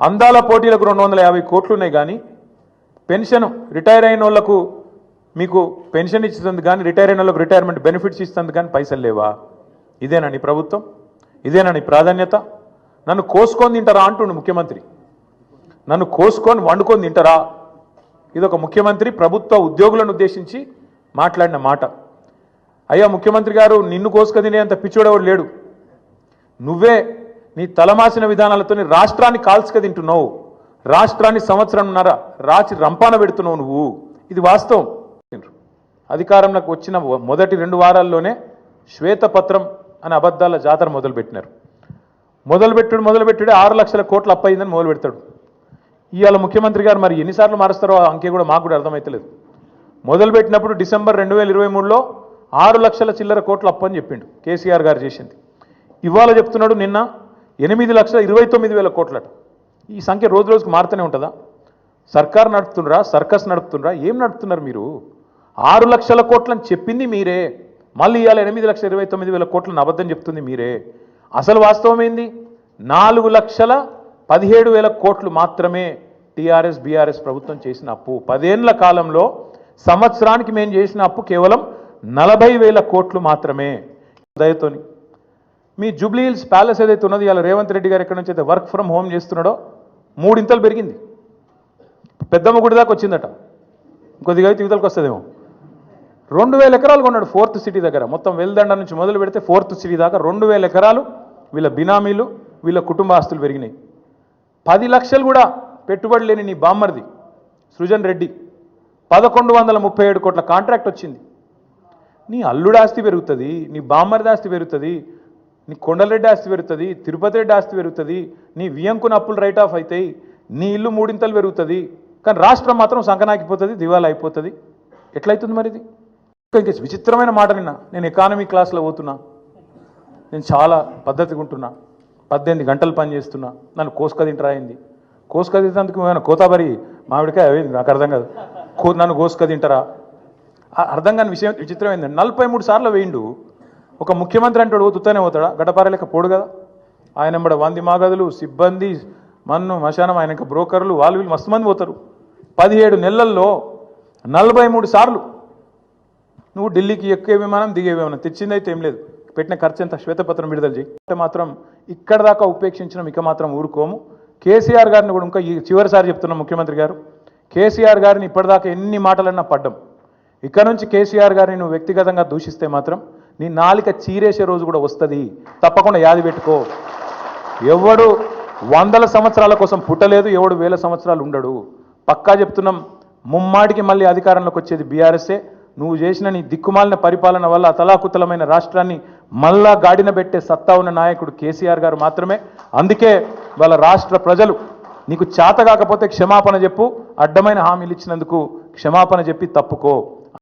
అందాల పోటీలకు రెండు వందల యాభై కోట్లు ఉన్నాయి కానీ పెన్షన్ రిటైర్ అయిన వాళ్ళకు మీకు పెన్షన్ ఇస్తుంది కానీ రిటైర్ అయిన వాళ్ళకు రిటైర్మెంట్ బెనిఫిట్స్ ఇస్తుంది కానీ పైసలు లేవా? ఇదేనా నీ ప్రభుత్వం? ఇదేనా నీ ప్రాధాన్యత? నన్ను కోసుకొని తింటారా అంటుండు ముఖ్యమంత్రి. నన్ను కోసుకొని వండుకొని తింటారా? ఇది ఒక ముఖ్యమంత్రి ప్రభుత్వ ఉద్యోగులను ఉద్దేశించి మాట్లాడిన మాట. అయ్యా ముఖ్యమంత్రి గారు నిన్ను కోసుక తినేంత పిచ్చోడెవడు లేడు. నువ్వే నీ తలమాసిన విధానాలతో రాష్ట్రాన్ని కాల్చుక తింటున్నావు. రాష్ట్రాన్ని సంవత్సరంన్నర రాచి రంపాన పెడుతున్నావు నువ్వు. ఇది వాస్తవం. అధికారంలోకి వచ్చిన మొదటి రెండు వారాల్లోనే శ్వేతపత్రం అనే అబద్ధాల జాతర మొదలుపెట్టినారు. మొదలుపెట్టుడు మొదలుపెట్టుడే ఆరు లక్షల కోట్లు అప్పయిందని మొదలు పెడతాడు ఇవాళ ముఖ్యమంత్రి గారు మరి ఎన్నిసార్లు మారుస్తారో ఆ అంకె కూడా మాకు కూడా అర్థమైతలేదు. మొదలుపెట్టినప్పుడు డిసెంబర్ రెండు వేల ఇరవై మూడులో ఆరు లక్షల చిల్లర కోట్లు అప్పని చెప్పిండు కేసీఆర్ గారు చేసింది. ఇవాళ చెప్తున్నాడు నిన్న ఎనిమిది లక్షల ఇరవై తొమ్మిది వేల కోట్లట. ఈ సంఖ్య రోజు రోజుకు మారుతూనే ఉంటుందా? సర్కార్ నడుపుతుండ్రా సర్కస్ నడుపుతుండ్రా ఏం నడుపుతున్నారు మీరు? ఆరు లక్షల కోట్లని చెప్పింది మీరే. మళ్ళీ ఇవాళ ఎనిమిది లక్షల ఇరవై తొమ్మిది వేల కోట్లను అబద్ధం చెప్తుంది మీరే. అసలు వాస్తవం ఏంది? నాలుగు లక్షల పదిహేడు వేల కోట్లు మాత్రమే టీఆర్ఎస్ బీఆర్ఎస్ ప్రభుత్వం చేసిన అప్పు. పదేండ్ల కాలంలో సంవత్సరానికి మేము చేసిన అప్పు కేవలం నలభై వేల కోట్లు మాత్రమే. దయతోని మీ జూబ్లీ హిల్స్ ప్యాలెస్ ఏదైతే ఉన్నది ఇవాళ రేవంత్ రెడ్డి గారు ఎక్కడి నుంచి అయితే వర్క్ ఫ్రమ్ హోమ్ చేస్తున్నాడో మూడింతలు పెరిగింది. పెద్దమ్మ గుడి దాకా వచ్చిందట. కొద్దిగా అయితే యువతలకు వస్తుందేమో. రెండు వేల ఎకరాలు కొన్నాడు ఫోర్త్ సిటీ దగ్గర. మొత్తం వెల్దండ నుంచి మొదలు పెడితే ఫోర్త్ సిటీ దాకా రెండు వేల ఎకరాలు వీళ్ళ బినామీలు వీళ్ళ కుటుంబ ఆస్తులు పెరిగినాయి. పది లక్షలు కూడా పెట్టుబడి లేని నీ బామ్మర్ది సృజన్ రెడ్డి పదకొండు వందల ముప్పై ఏడు కోట్ల కాంట్రాక్ట్ వచ్చింది. నీ అల్లుడు ఆస్తి పెరుగుతుంది నీ బామ్మర్ది ఆస్తి పెరుగుతుంది నీ కొండలరెడ్డి ఆస్తి పెరుగుతుంది తిరుపతి రెడ్డి ఆస్తి పెరుగుతుంది నీ వియంకున అప్పులు రైట్ ఆఫ్ అవుతాయి నీ ఇల్లు మూడింతలు పెరుగుతుంది కానీ రాష్ట్రం మాత్రం సంకనాకిపోతుంది దివాలా అయిపోతుంది. ఎట్లయితుంది మరి ఇది ఇంకా విచిత్రమైన మాట నిన్న. నేను ఎకానమీ క్లాస్లో పోతున్నా. నేను చాలా పద్ధతిగా ఉంటున్నా. పద్దెనిమిది గంటలు పని చేస్తున్నా. నన్ను కోసుక తింటరా అయింది కోసుక తింటందుకు ఏమైనా కోతాబరి మామిడికాయ అయింది నాకు అర్థం కాదు. కో నన్ను కోసుక తింటారా? ఆ- అర్థం కాని విషయం విచిత్రం ఏంటంటే నలభై మూడు సార్లు వేయిండు. ఒక ముఖ్యమంత్రి అంటాడు తుత్తనే పోతాడా? గడపారలేక పోడు కదా. ఆయన ఎంబడ వంది మాగదులు సిబ్బంది మన్ను మశానం ఆయన బ్రోకర్లు వాళ్ళు వీళ్ళు మస్తు మంది పోతారు. పదిహేడు నెలల్లో నలభై మూడు సార్లు నువ్వు ఢిల్లీకి ఎక్కే విమానం దిగే విమానం. తెచ్చిందైతే ఏం లేదు. పెట్టిన ఖర్చు ఎంత శ్వేతపత్రం విడుదల చేయి. అంటే మాత్రం ఇక్కడ దాకా ఉపేక్షించడం ఇక మాత్రం ఊరుకోము. కేసీఆర్ గారిని కూడా ఇంకా ఈ చివరిసారి చెప్తున్నాం ముఖ్యమంత్రి గారు కేసీఆర్ గారిని ఇప్పటిదాకా ఎన్ని మాటలన్నా పడ్డం. ఇక్కడ నుంచి కేసీఆర్ గారిని నువ్వు వ్యక్తిగతంగా దూషిస్తే మాత్రం నీ నాలిక చీరేసే రోజు కూడా వస్తుంది. తప్పకుండా యాది పెట్టుకో. ఎవడు వందల సంవత్సరాల కోసం పుట్టలేదు ఎవడు వేల సంవత్సరాలు ఉండడు. పక్కా చెప్తున్నాం ముమ్మాటికి మళ్ళీ అధికారంలోకి వచ్చేది బీఆర్ఎస్ఏ. నువ్వు చేసిన నీ దిక్కుమాలిన పరిపాలన వల్ల అతలాకుతలమైన రాష్ట్రాన్ని మళ్ళా గాడిన పెట్టే సత్తా ఉన్న నాయకుడు కేసీఆర్ గారు మాత్రమే. అందుకే వాళ్ళ రాష్ట్ర ప్రజలు నీకు చేత కాకపోతే క్షమాపణ చెప్పు అడ్డమైన హామీలు ఇచ్చినందుకు క్షమాపణ చెప్పి తప్పుకో.